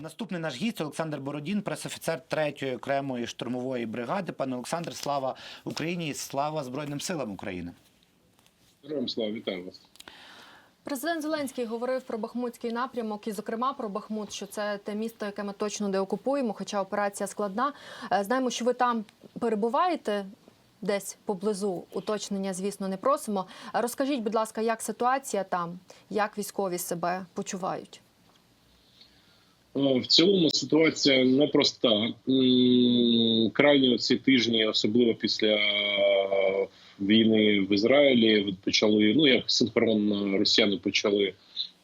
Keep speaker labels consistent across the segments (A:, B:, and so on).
A: Наступний наш гість Олександр Бородін, пресофіцер 3-ї окремої штурмової бригади. Пане Олександр, слава Україні і слава Збройним силам України.
B: Героям слава, вітаю вас.
C: Президент Зеленський говорив про Бахмутський напрямок, і, зокрема, про Бахмут, що це те місто, яке ми точно не окупуємо, хоча операція складна. Е, Знаємо, що ви там перебуваєте десь поблизу. Уточнення, звісно, не просимо. Розкажіть, будь ласка, як ситуація там, як військові себе почувають?
B: Е, В цілому ситуація непроста. Крайні ці тижні, особливо після е, війни в Ізраїлі, почали ну як синхронно росіяни почали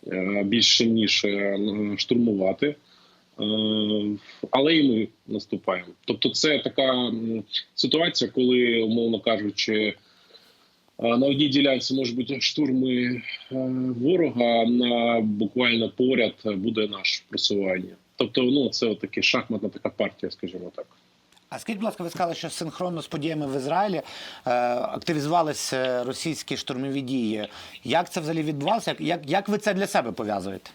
B: е, більш сильніше е, штурмувати. Але і ми наступаємо. Тобто, це така ситуація, коли, умовно кажучи, на одній ділянці можуть бути штурми е, ворога, на буквально поряд буде наше просування. Тобто, ну це таке шахматна така партія, скажімо так.
A: А скажіть, будь ласка, ви сказали, що синхронно з подіями в Ізраїлі е, активізувалися російські штурмові дії. Як це взагалі відбувалося? Як, як ви це для себе пов'язуєте?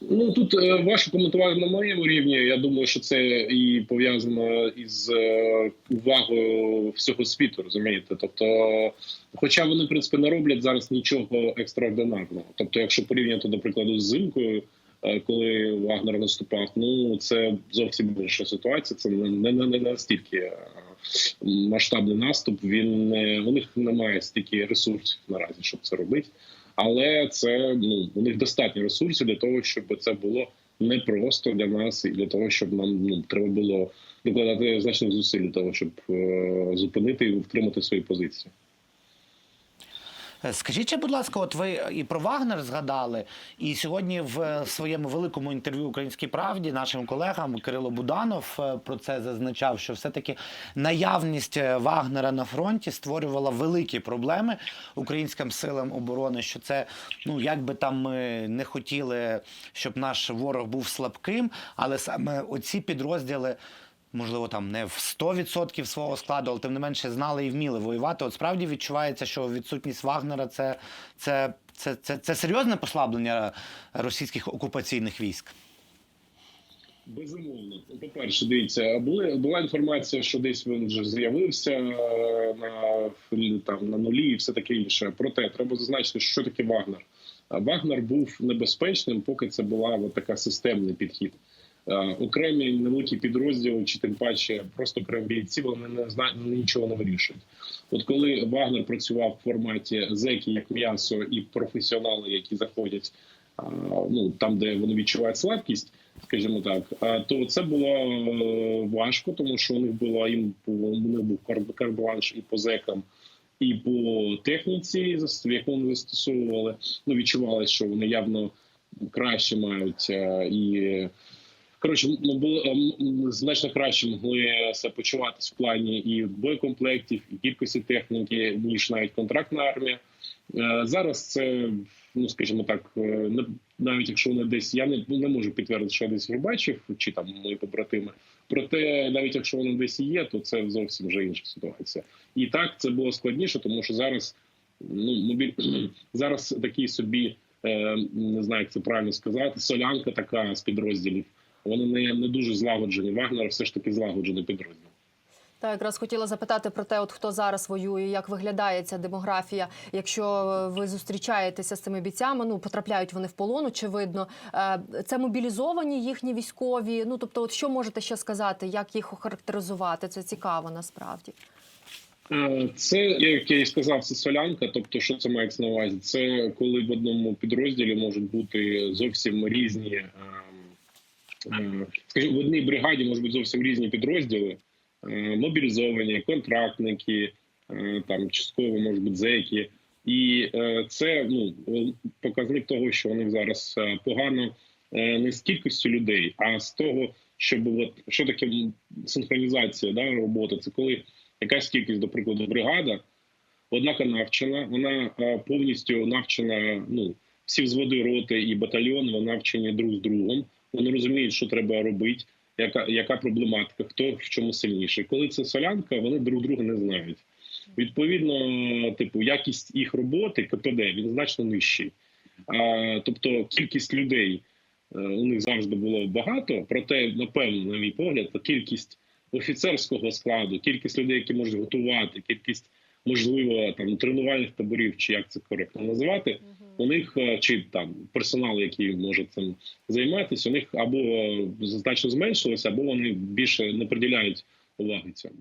B: Ну тут е, важко коментувати на моєму рівні. Я думаю, що це і пов'язано із е, увагою всього світу, розумієте? Тобто, хоча вони в принципі не роблять зараз нічого екстраординарного. Тобто, якщо порівняти, до прикладу, з зимкою, е, коли Вагнер наступав, ну це зовсім інша ситуація. Це не, не, не настільки масштабний наступ. Він не у них немає стільки ресурсів наразі, щоб це робити. Але це ну у них достатньо ресурсів для того, щоб це було не просто для нас, і для того, щоб нам ну треба було докладати значних зусиль для того, щоб е, зупинити і втримати свої позиції.
A: Е, Скажіть, ще, будь ласка, от ви і про Вагнер згадали, і сьогодні в е, своєму великому інтерв'ю Українській правді нашим колегам Кирило Буданов е, про це зазначав, що все-таки наявність Вагнера на фронті створювала великі проблеми українським силам оборони. Що це, ну як би там ми не хотіли, щоб наш ворог був слабким, але саме оці підрозділи можливо, там не в 100% свого складу, але тим не менше знали і вміли воювати. От справді відчувається, що відсутність Вагнера це, це, це, це, це серйозне послаблення російських окупаційних військ.
B: Безумовно, Ну, по-перше, дивіться, були була інформація, що десь він вже з'явився е, на там на нулі і все таке інше. Проте треба зазначити, що таке Вагнер. Вагнер був небезпечним, поки це була така системний підхід. Е, Окремі невеликі підрозділи, чи тим паче просто окремі бійці, вони не знають нічого не вирішують. От коли Вагнер працював в форматі зеки як м'ясо і професіонали, які заходять ну там, де вони відчувають слабкість, скажімо так, то це було е, важко, тому що у них було їм був кар- карбланш і по зекам. І по техніці, яку вони застосовували, ну відчувалося, що вони явно краще мають е, і коротше, ну, було ем, значно краще могли себе почуватись в плані і боєкомплектів, і кількості техніки, ніж навіть контрактна армія. Е, Зараз це, ну скажімо так, е, навіть якщо вони десь я не, не можу підтвердити, що я десь їх бачив, чи там мої побратими. Проте, навіть якщо вони десь є, то це зовсім вже інша ситуація. І так це було складніше, тому що зараз ну мобіль зараз такий собі е, не знаю, як це правильно сказати. Солянка така з підрозділів. Вони не, не дуже злагоджені. Вагнер все ж таки злагоджений підрозділ.
C: Та якраз хотіла запитати про те, от хто зараз воює, як виглядає ця демографія. Якщо е, ви зустрічаєтеся з цими бійцями, ну потрапляють вони в полон, очевидно. Е, Це мобілізовані їхні військові. Ну тобто, от що можете ще сказати, як їх охарактеризувати? Це цікаво насправді.
B: Е, Це, як я і сказав, це солянка. Тобто, що це мається на увазі? Це коли в одному підрозділі можуть бути зовсім різні, е, е, скажімо, в одній бригаді можуть бути зовсім різні підрозділи, е, мобілізовані, контрактники, е, там частково можуть бути зеки. І е, це ну показник того, що них зараз е, погано е, не з кількістю людей, а з того, щоб от що таке синхронізація да, роботи. Це коли якась кількість, до прикладу, бригада, однака навчена, вона е, повністю навчена. Ну всі взводи роти і батальйони вони навчені друг з другом. Вони розуміють, що треба робити, яка яка проблематика, хто в чому сильніший. Коли це солянка, вони друг друга не знають. Відповідно, типу, якість їх роботи КПД він значно нижчий. А, тобто кількість людей е, у них завжди було багато. Проте, напевно, на мій погляд, кількість офіцерського складу, кількість людей, які можуть готувати, кількість можливо там тренувальних таборів, чи як це коректно називати, у них е, чи там персонал, який може цим займатися, у них або е, значно зменшилося, або вони більше не приділяють уваги цьому.